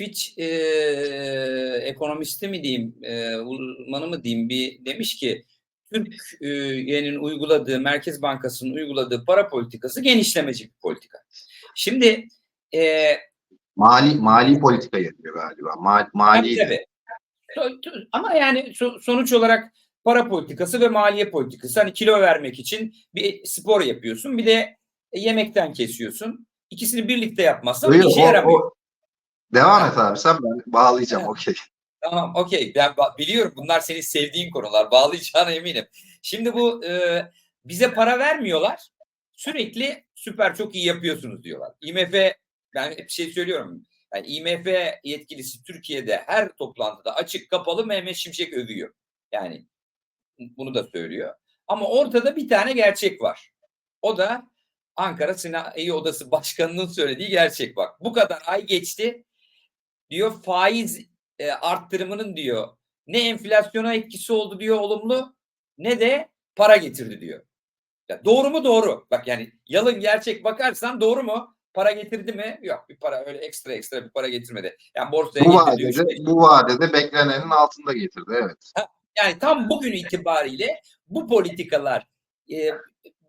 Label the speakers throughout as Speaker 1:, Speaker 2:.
Speaker 1: Fitch e, ekonomisti mi diyeyim, e, uzmanı mı diyeyim bir demiş ki Türkiye'nin uyguladığı, Merkez Bankası'nın uyguladığı para politikası genişlemeci bir politika. Şimdi e,
Speaker 2: Mali mali politika yapıyor galiba. Ma, mali
Speaker 1: tabii, tabii. Ama yani so- sonuç olarak para politikası ve maliye politikası. Hani kilo vermek için bir spor yapıyorsun. Bir de yemekten kesiyorsun. İkisini birlikte yapmazsan işe yaramıyor.
Speaker 2: o- Devam et abi sen ben bağlayacağım okey.
Speaker 1: Tamam okey ben biliyorum bunlar senin sevdiğin konular bağlayacağına eminim. Şimdi bu e, bize para vermiyorlar sürekli süper çok iyi yapıyorsunuz diyorlar. IMF ben hep şey söylüyorum. Yani IMF yetkilisi Türkiye'de her toplantıda açık kapalı Mehmet Şimşek övüyor. Yani bunu da söylüyor. Ama ortada bir tane gerçek var. O da Ankara Sanayi Odası Başkanı'nın söylediği gerçek bak. Bu kadar ay geçti diyor faiz e, arttırımının diyor ne enflasyona etkisi oldu diyor olumlu ne de para getirdi diyor. Ya doğru mu doğru. Bak yani yalın gerçek bakarsan doğru mu? Para getirdi mi? Yok bir para öyle ekstra ekstra bir para getirmedi. Yani borsaya
Speaker 2: Bu
Speaker 1: getirdi.
Speaker 2: vadede
Speaker 1: beş-
Speaker 2: bu vadede beklenenin altında getirdi evet.
Speaker 1: yani tam bugün itibariyle bu politikalar e,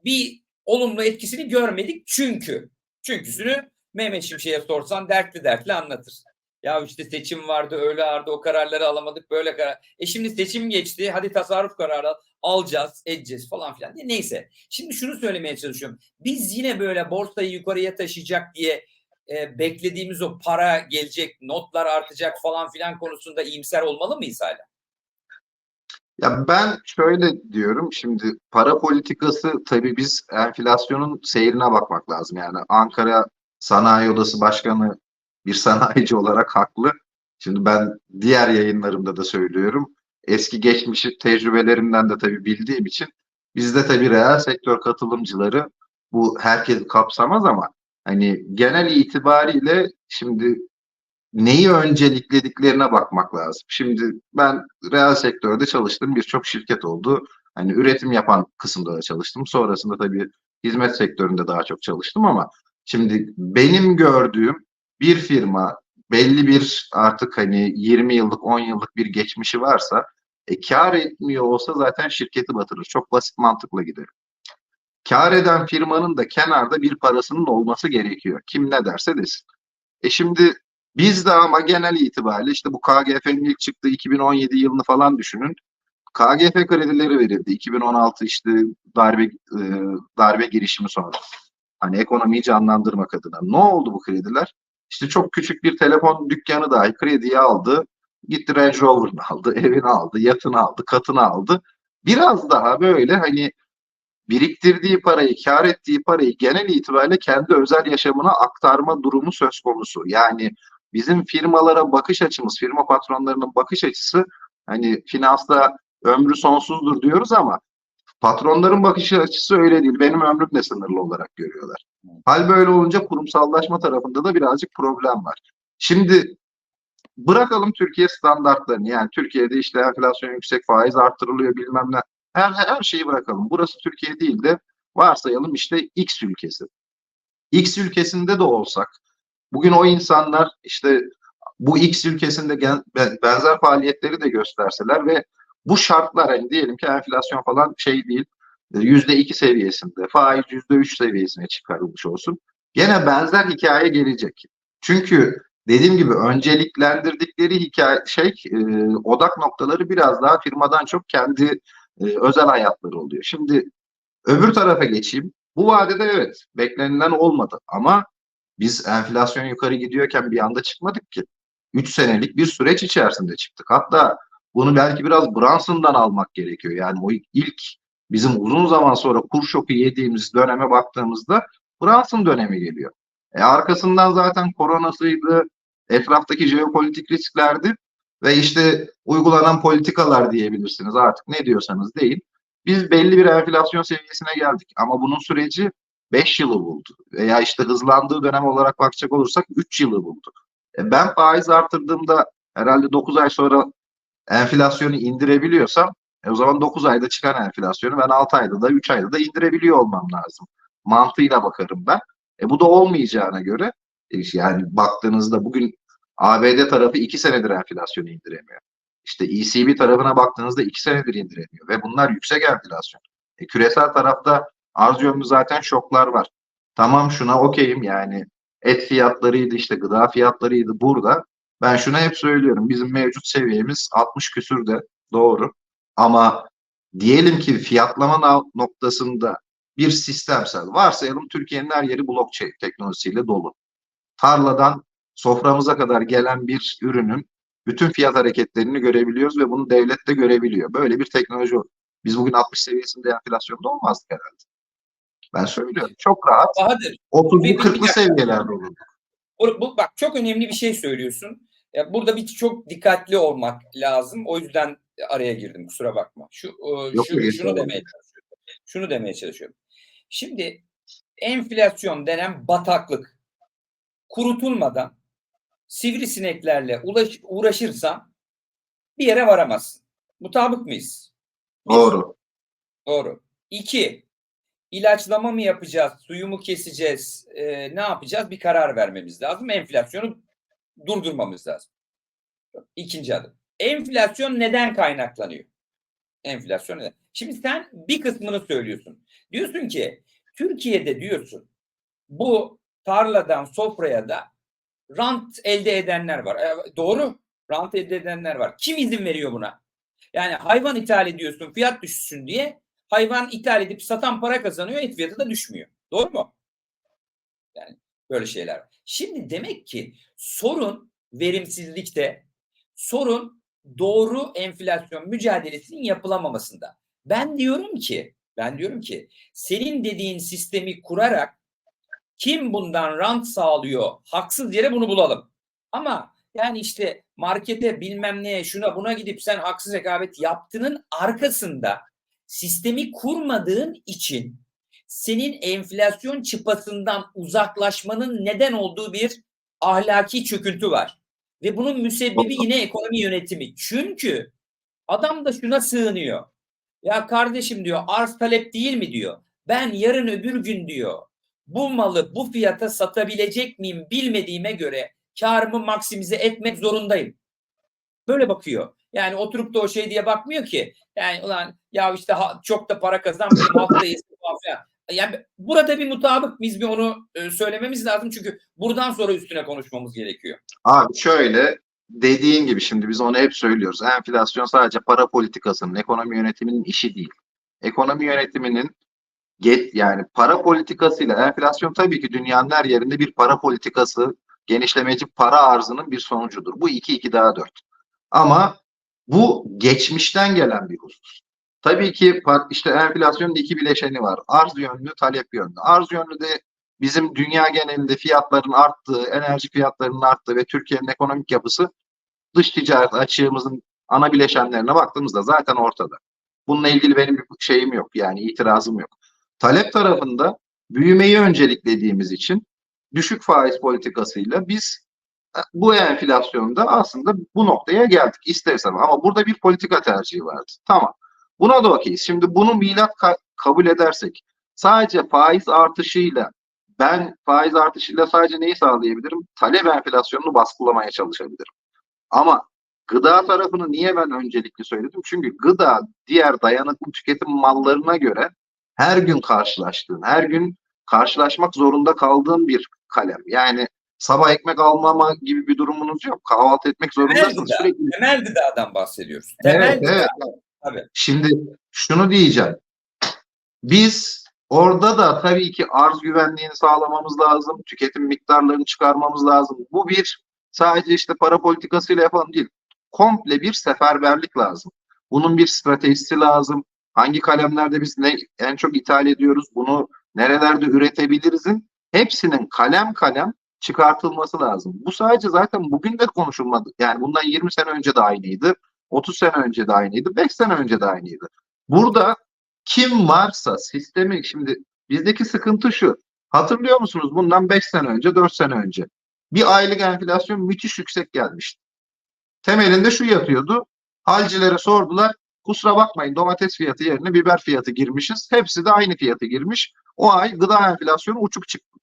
Speaker 1: bir olumlu etkisini görmedik çünkü çünküsünü Mehmet Şimşek'e sorsan dertli dertli anlatır. Ya işte seçim vardı öyle vardı o kararları alamadık böyle karar. E şimdi seçim geçti hadi tasarruf kararı alacağız edeceğiz falan filan diye. Neyse şimdi şunu söylemeye çalışıyorum. Biz yine böyle borsayı yukarıya taşıyacak diye e, beklediğimiz o para gelecek notlar artacak falan filan konusunda iyimser olmalı mıyız hala?
Speaker 2: Ya ben şöyle diyorum şimdi para politikası tabii biz enflasyonun seyrine bakmak lazım. Yani Ankara Sanayi Odası Başkanı bir sanayici olarak haklı. Şimdi ben diğer yayınlarımda da söylüyorum. Eski geçmişi tecrübelerimden de tabii bildiğim için bizde tabii reel sektör katılımcıları bu herkes kapsamaz ama hani genel itibariyle şimdi neyi önceliklediklerine bakmak lazım. Şimdi ben reel sektörde çalıştım. Birçok şirket oldu. Hani üretim yapan kısımda da çalıştım. Sonrasında tabii hizmet sektöründe daha çok çalıştım ama şimdi benim gördüğüm bir firma belli bir artık hani 20 yıllık 10 yıllık bir geçmişi varsa e, kar etmiyor olsa zaten şirketi batırır. Çok basit mantıkla giderim. Kar eden firmanın da kenarda bir parasının olması gerekiyor. Kim ne derse desin. E şimdi biz de ama genel itibariyle işte bu KGF'nin ilk çıktığı 2017 yılını falan düşünün. KGF kredileri verildi. 2016 işte darbe e, darbe girişimi sonrası. Hani ekonomiyi canlandırmak adına. Ne oldu bu krediler? İşte çok küçük bir telefon dükkanı dahi krediye aldı. Gitti Range Rover'ını aldı, evini aldı, yatını aldı, katını aldı. Biraz daha böyle hani biriktirdiği parayı, kar ettiği parayı genel itibariyle kendi özel yaşamına aktarma durumu söz konusu. Yani bizim firmalara bakış açımız, firma patronlarının bakış açısı hani finansta ömrü sonsuzdur diyoruz ama patronların bakış açısı öyle değil. Benim ömrüm de sınırlı olarak görüyorlar. Hal böyle olunca kurumsallaşma tarafında da birazcık problem var. Şimdi bırakalım Türkiye standartlarını. Yani Türkiye'de işte enflasyon yüksek, faiz arttırılıyor bilmem ne. Her, her şeyi bırakalım. Burası Türkiye değil de varsayalım işte X ülkesi. X ülkesinde de olsak bugün o insanlar işte bu X ülkesinde benzer faaliyetleri de gösterseler ve bu şartlar hani diyelim ki enflasyon falan şey değil yüzde iki seviyesinde faiz yüzde üç seviyesine çıkarılmış olsun. Gene benzer hikaye gelecek. Çünkü dediğim gibi önceliklendirdikleri hikaye şey e, odak noktaları biraz daha firmadan çok kendi e, özel hayatları oluyor. Şimdi öbür tarafa geçeyim. Bu vadede evet beklenilen olmadı ama biz enflasyon yukarı gidiyorken bir anda çıkmadık ki. 3 senelik bir süreç içerisinde çıktık. Hatta bunu belki biraz Brunson'dan almak gerekiyor. Yani o ilk bizim uzun zaman sonra kur şoku yediğimiz döneme baktığımızda Brunson dönemi geliyor. E arkasından zaten koronasıydı, etraftaki jeopolitik risklerdi ve işte uygulanan politikalar diyebilirsiniz artık ne diyorsanız deyin. Biz belli bir enflasyon seviyesine geldik ama bunun süreci 5 yılı buldu. Veya işte hızlandığı dönem olarak bakacak olursak 3 yılı buldu. E ben faiz artırdığımda herhalde 9 ay sonra enflasyonu indirebiliyorsam e o zaman 9 ayda çıkan enflasyonu ben 6 ayda da 3 ayda da indirebiliyor olmam lazım. Mantığıyla bakarım ben. E bu da olmayacağına göre e yani baktığınızda bugün ABD tarafı iki senedir enflasyonu indiremiyor. İşte ECB tarafına baktığınızda iki senedir indiremiyor ve bunlar yüksek enflasyon. E, küresel tarafta arz yönlü zaten şoklar var. Tamam şuna okeyim yani et fiyatlarıydı işte gıda fiyatlarıydı burada. Ben şuna hep söylüyorum bizim mevcut seviyemiz 60 küsürde doğru. Ama diyelim ki fiyatlama noktasında bir sistemsel varsayalım Türkiye'nin her yeri blockchain teknolojisiyle dolu. Tarladan soframıza kadar gelen bir ürünün bütün fiyat hareketlerini görebiliyoruz ve bunu devlet de görebiliyor. Böyle bir teknoloji olur. Biz bugün 60 seviyesinde enflasyonda olmazdık herhalde. Ben söylüyorum. Çok rahat.
Speaker 1: Bahadır
Speaker 2: 30'lu
Speaker 1: Bir- bir
Speaker 2: 40'lı
Speaker 1: dakika.
Speaker 2: seviyelerde olurdu.
Speaker 1: Bu, bu- bak çok önemli bir şey söylüyorsun. Ya burada bir çok dikkatli olmak lazım. O yüzden araya girdim. Kusura bakma. Şu e,
Speaker 2: Yok,
Speaker 1: şu- şunu
Speaker 2: estağfurullah.
Speaker 1: demeye çalışıyorum. Şunu demeye çalışıyorum. Şimdi enflasyon denen bataklık kurutulmadan sivrisineklerle ulaş, uğraşırsan bir yere varamazsın. Mutabık mıyız?
Speaker 2: Doğru.
Speaker 1: Doğru. İki, ilaçlama mı yapacağız, suyu mu keseceğiz, e, ne yapacağız? Bir karar vermemiz lazım. Enflasyonu durdurmamız lazım. İkinci adım. Enflasyon neden kaynaklanıyor? Enflasyon neden? Şimdi sen bir kısmını söylüyorsun. Diyorsun ki Türkiye'de diyorsun bu tarladan sofraya da rant elde edenler var. E, doğru. Rant elde edenler var. Kim izin veriyor buna? Yani hayvan ithal ediyorsun fiyat düşsün diye hayvan ithal edip satan para kazanıyor et fiyatı da düşmüyor. Doğru mu? Yani böyle şeyler. Şimdi demek ki sorun verimsizlikte, sorun doğru enflasyon mücadelesinin yapılamamasında. Ben diyorum ki, ben diyorum ki senin dediğin sistemi kurarak kim bundan rant sağlıyor haksız yere bunu bulalım. Ama yani işte markete bilmem neye şuna buna gidip sen haksız rekabet yaptığının arkasında sistemi kurmadığın için senin enflasyon çıpasından uzaklaşmanın neden olduğu bir ahlaki çöküntü var. Ve bunun müsebbibi yine ekonomi yönetimi. Çünkü adam da şuna sığınıyor. Ya kardeşim diyor arz talep değil mi diyor. Ben yarın öbür gün diyor bu malı bu fiyata satabilecek miyim bilmediğime göre karımı maksimize etmek zorundayım. Böyle bakıyor. Yani oturup da o şey diye bakmıyor ki. Yani ulan ya işte ha- çok da para kazanmayayım haftaya falan. Yani burada bir mutabık biz bir onu e, söylememiz lazım çünkü buradan sonra üstüne konuşmamız gerekiyor.
Speaker 2: Abi şöyle dediğin gibi şimdi biz onu hep söylüyoruz. Enflasyon sadece para politikasının, ekonomi yönetiminin işi değil. Ekonomi yönetiminin get yani para politikasıyla enflasyon tabii ki dünyanın her yerinde bir para politikası, genişlemeci para arzının bir sonucudur. Bu 2 2 daha 4. Ama bu geçmişten gelen bir husus. Tabii ki işte enflasyonun iki bileşeni var. Arz yönlü, talep yönlü. Arz yönlü de bizim dünya genelinde fiyatların arttığı, enerji fiyatlarının arttığı ve Türkiye'nin ekonomik yapısı dış ticaret açığımızın ana bileşenlerine baktığımızda zaten ortada. Bununla ilgili benim bir şeyim yok yani itirazım yok. Talep tarafında büyümeyi önceliklediğimiz için düşük faiz politikasıyla biz e, bu enflasyonda aslında bu noktaya geldik istersem ama burada bir politika tercihi vardı. Tamam. Buna da okeyiz. Şimdi bunu milat ka- kabul edersek sadece faiz artışıyla ben faiz artışıyla sadece neyi sağlayabilirim? Talep enflasyonunu baskılamaya çalışabilirim. Ama gıda tarafını niye ben öncelikli söyledim? Çünkü gıda diğer dayanıklı tüketim mallarına göre her gün karşılaştığın, her gün karşılaşmak zorunda kaldığın bir kalem. Yani sabah ekmek almama gibi bir durumunuz yok. Kahvaltı etmek zorundasınız.
Speaker 1: gıda.
Speaker 2: Sürekli
Speaker 1: Temel gıdadan bahsediyoruz. Temel
Speaker 2: Evet,
Speaker 1: gıda.
Speaker 2: evet.
Speaker 1: Tabii.
Speaker 2: Şimdi şunu diyeceğim. Biz orada da tabii ki arz güvenliğini sağlamamız lazım. Tüketim miktarlarını çıkarmamız lazım. Bu bir sadece işte para politikasıyla yapalım değil. Komple bir seferberlik lazım. Bunun bir stratejisi lazım. Hangi kalemlerde biz ne en çok ithal ediyoruz? Bunu nerelerde üretebilirizin hepsinin kalem kalem çıkartılması lazım. Bu sadece zaten bugün de konuşulmadı. Yani bundan 20 sene önce de aynıydı. 30 sene önce de aynıydı. 5 sene önce de aynıydı. Burada kim varsa sistemi şimdi bizdeki sıkıntı şu. Hatırlıyor musunuz bundan 5 sene önce 4 sene önce bir aylık enflasyon müthiş yüksek gelmişti. Temelinde şu yatıyordu. Halcilere sordular. Kusura bakmayın domates fiyatı yerine biber fiyatı girmişiz. Hepsi de aynı fiyatı girmiş. O ay gıda enflasyonu uçuk çıktı.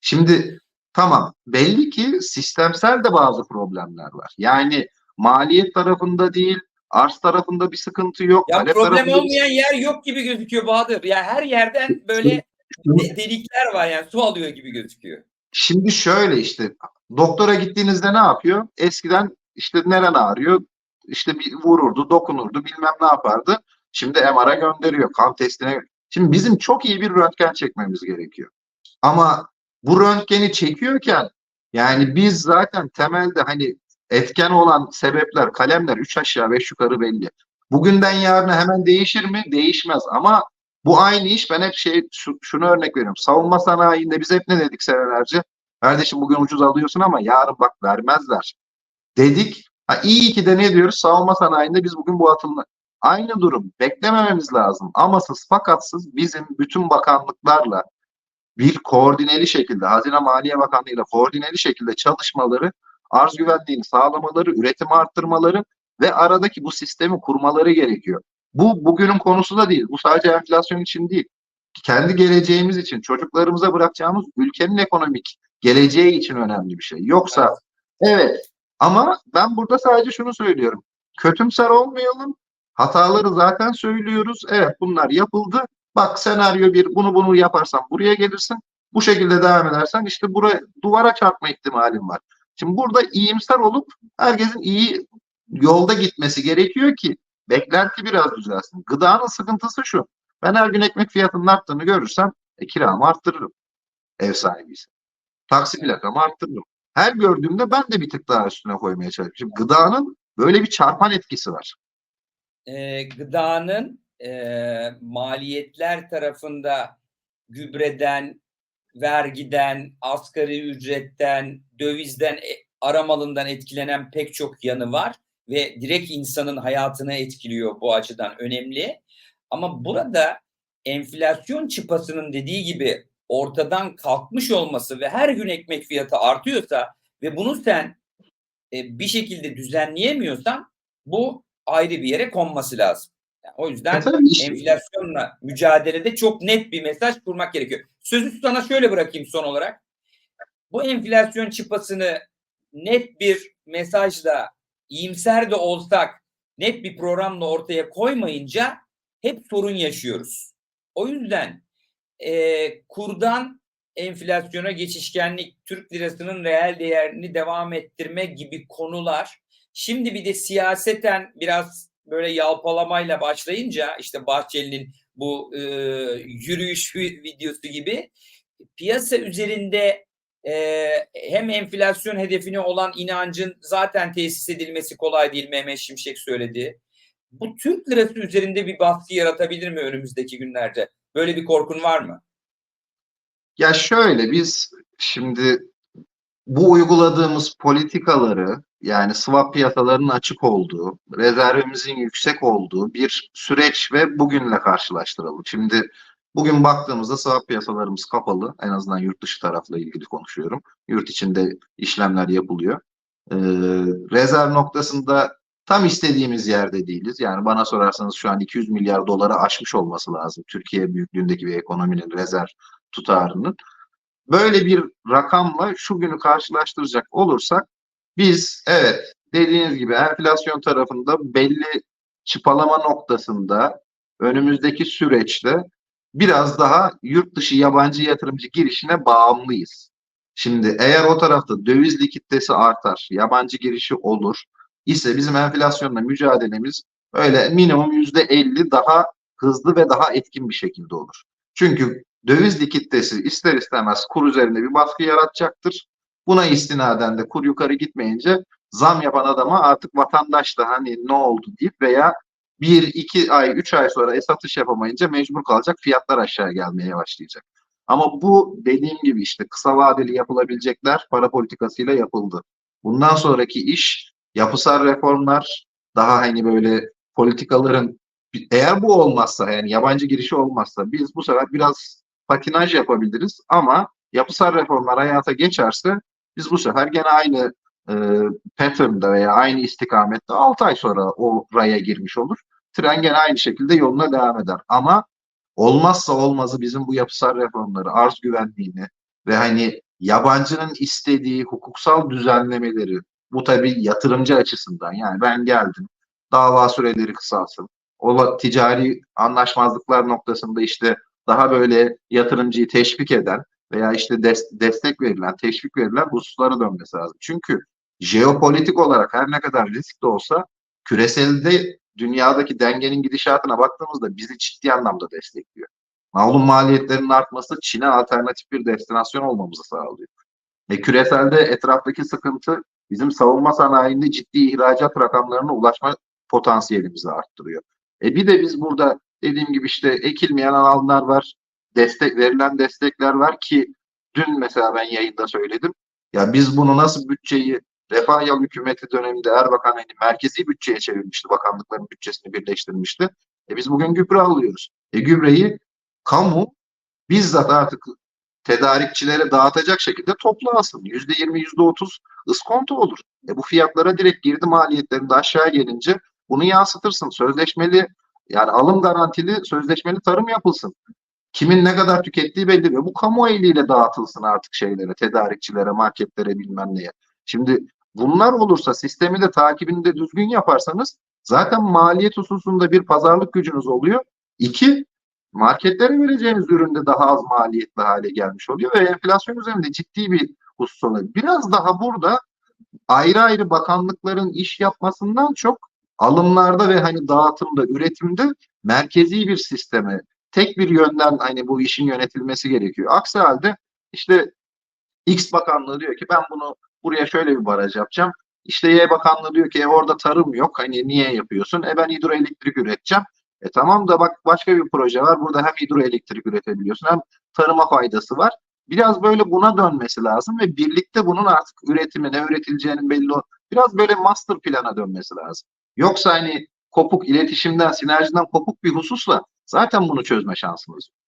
Speaker 2: Şimdi Tamam. Belli ki sistemsel de bazı problemler var. Yani maliyet tarafında değil, arz tarafında bir sıkıntı yok.
Speaker 1: Ya
Speaker 2: talep
Speaker 1: problem
Speaker 2: tarafında
Speaker 1: olmayan yer yok gibi gözüküyor Bahadır. Ya her yerden böyle de- delikler var yani su alıyor gibi gözüküyor.
Speaker 2: Şimdi şöyle işte doktora gittiğinizde ne yapıyor? Eskiden işte neren ağrıyor? İşte bir vururdu, dokunurdu, bilmem ne yapardı. Şimdi MR'a gönderiyor, kan testine. Şimdi bizim çok iyi bir röntgen çekmemiz gerekiyor. Ama bu röntgeni çekiyorken yani biz zaten temelde hani etken olan sebepler, kalemler üç aşağı beş yukarı belli. Bugünden yarına hemen değişir mi? Değişmez ama bu aynı iş ben hep şey şu- şunu örnek veriyorum. Savunma sanayinde biz hep ne dedik senelerce? Kardeşim bugün ucuz alıyorsun ama yarın bak vermezler. Dedik. Ha, iyi ki de ne diyoruz? Savunma sanayinde biz bugün bu atımla. Aynı durum. Beklemememiz lazım. Amasız fakatsız bizim bütün bakanlıklarla bir koordineli şekilde Hazine Maliye Bakanlığı ile koordineli şekilde çalışmaları, arz güvenliğini sağlamaları, üretimi arttırmaları ve aradaki bu sistemi kurmaları gerekiyor. Bu bugünün konusu da değil. Bu sadece enflasyon için değil. Kendi geleceğimiz için, çocuklarımıza bırakacağımız ülkenin ekonomik geleceği için önemli bir şey. Yoksa evet ama ben burada sadece şunu söylüyorum. Kötümser olmayalım. Hataları zaten söylüyoruz. Evet bunlar yapıldı. Bak senaryo bir bunu bunu yaparsan buraya gelirsin. Bu şekilde devam edersen işte buraya duvara çarpma ihtimalin var. Şimdi burada iyimser olup herkesin iyi yolda gitmesi gerekiyor ki beklenti biraz düzelsin. Gıdanın sıkıntısı şu. Ben her gün ekmek fiyatının arttığını görürsem e, kiramı arttırırım. Ev sahibiyse. Taksi plakamı arttırırım. Her gördüğümde ben de bir tık daha üstüne koymaya çalışıyorum. Şimdi gıdanın böyle bir çarpan etkisi var.
Speaker 1: e, gıdanın e, maliyetler tarafında gübreden, vergiden, asgari ücretten, dövizden, e, aramalından etkilenen pek çok yanı var ve direkt insanın hayatını etkiliyor bu açıdan önemli. Ama burada enflasyon çıpasının dediği gibi ortadan kalkmış olması ve her gün ekmek fiyatı artıyorsa ve bunu sen e, bir şekilde düzenleyemiyorsan bu ayrı bir yere konması lazım. Yani o yüzden enflasyonla mücadelede çok net bir mesaj kurmak gerekiyor. Sözü sana şöyle bırakayım son olarak. Bu enflasyon çıpasını net bir mesajla iyimser de olsak net bir programla ortaya koymayınca hep sorun yaşıyoruz. O yüzden e, kurdan enflasyona geçişkenlik, Türk lirasının reel değerini devam ettirme gibi konular Şimdi bir de siyaseten biraz böyle yalpalamayla başlayınca işte Bahçeli'nin bu e, yürüyüş videosu gibi piyasa üzerinde e, hem enflasyon hedefine olan inancın zaten tesis edilmesi kolay değil Mehmet Şimşek söyledi. Bu Türk lirası üzerinde bir baskı yaratabilir mi önümüzdeki günlerde? Böyle bir korkun var mı?
Speaker 2: Ya şöyle biz şimdi bu uyguladığımız politikaları yani swap piyasalarının açık olduğu, rezervimizin yüksek olduğu bir süreç ve bugünle karşılaştıralım. Şimdi bugün baktığımızda swap piyasalarımız kapalı. En azından yurt dışı tarafla ilgili konuşuyorum. Yurt içinde işlemler yapılıyor. Ee, rezerv noktasında tam istediğimiz yerde değiliz. Yani bana sorarsanız şu an 200 milyar dolara aşmış olması lazım. Türkiye büyüklüğündeki bir ekonominin rezerv tutarının. Böyle bir rakamla şu günü karşılaştıracak olursak biz evet dediğiniz gibi enflasyon tarafında belli çıpalama noktasında önümüzdeki süreçte biraz daha yurt dışı yabancı yatırımcı girişine bağımlıyız. Şimdi eğer o tarafta döviz likiditesi artar, yabancı girişi olur ise bizim enflasyonla mücadelemiz öyle minimum yüzde elli daha hızlı ve daha etkin bir şekilde olur. Çünkü döviz likiditesi ister istemez kur üzerinde bir baskı yaratacaktır. Buna istinaden de kur yukarı gitmeyince zam yapan adama artık vatandaş da hani ne oldu deyip veya bir, iki ay, üç ay sonra satış yapamayınca mecbur kalacak fiyatlar aşağı gelmeye başlayacak. Ama bu dediğim gibi işte kısa vadeli yapılabilecekler para politikasıyla yapıldı. Bundan sonraki iş yapısal reformlar daha hani böyle politikaların eğer bu olmazsa yani yabancı girişi olmazsa biz bu sefer biraz patinaj yapabiliriz ama yapısal reformlar hayata geçerse biz bu sefer gene aynı e, pattern'da veya aynı istikamette 6 ay sonra o raya girmiş olur. Tren gene aynı şekilde yoluna devam eder. Ama olmazsa olmazı bizim bu yapısal reformları, arz güvenliğini ve hani yabancının istediği hukuksal düzenlemeleri bu tabii yatırımcı açısından yani ben geldim dava süreleri kısalsın. O ticari anlaşmazlıklar noktasında işte daha böyle yatırımcıyı teşvik eden veya işte des- destek verilen, teşvik verilen hususlara dönmesi lazım. Çünkü jeopolitik olarak her ne kadar risk de olsa küreselde dünyadaki dengenin gidişatına baktığımızda bizi ciddi anlamda destekliyor. Malum maliyetlerin artması Çin'e alternatif bir destinasyon olmamızı sağlıyor. E, küreselde etraftaki sıkıntı bizim savunma sanayinde ciddi ihracat rakamlarına ulaşma potansiyelimizi arttırıyor. E bir de biz burada dediğim gibi işte ekilmeyen alanlar var, destek verilen destekler var ki dün mesela ben yayında söyledim. Ya biz bunu nasıl bütçeyi Refah Yal hükümeti döneminde Erbakan hani merkezi bütçeye çevirmişti, bakanlıkların bütçesini birleştirmişti. E biz bugün gübre alıyoruz. E gübreyi kamu bizzat artık tedarikçilere dağıtacak şekilde toplu alsın. Yüzde yirmi, yüzde otuz ıskonto olur. E bu fiyatlara direkt girdi maliyetlerinde aşağı gelince bunu yansıtırsın. Sözleşmeli yani alım garantili sözleşmeli tarım yapılsın. Kimin ne kadar tükettiği belli ve bu kamu eliyle dağıtılsın artık şeylere, tedarikçilere, marketlere bilmem neye. Şimdi bunlar olursa sistemi de takibini de düzgün yaparsanız zaten maliyet hususunda bir pazarlık gücünüz oluyor. İki, marketlere vereceğiniz üründe daha az maliyetli hale gelmiş oluyor ve enflasyon üzerinde ciddi bir husus oluyor. Biraz daha burada ayrı ayrı bakanlıkların iş yapmasından çok alımlarda ve hani dağıtımda, üretimde merkezi bir sisteme, tek bir yönden hani bu işin yönetilmesi gerekiyor. Aksi halde işte X bakanlığı diyor ki ben bunu buraya şöyle bir baraj yapacağım. İşte Y bakanlığı diyor ki e, orada tarım yok. Hani niye yapıyorsun? E ben hidroelektrik üreteceğim. E tamam da bak başka bir proje var. Burada hem hidroelektrik üretebiliyorsun hem tarıma faydası var. Biraz böyle buna dönmesi lazım ve birlikte bunun artık üretimi ne üretileceğinin belli ol. Biraz böyle master plana dönmesi lazım. Yoksa hani kopuk iletişimden, sinerjiden kopuk bir hususla zaten bunu çözme şansımız yok.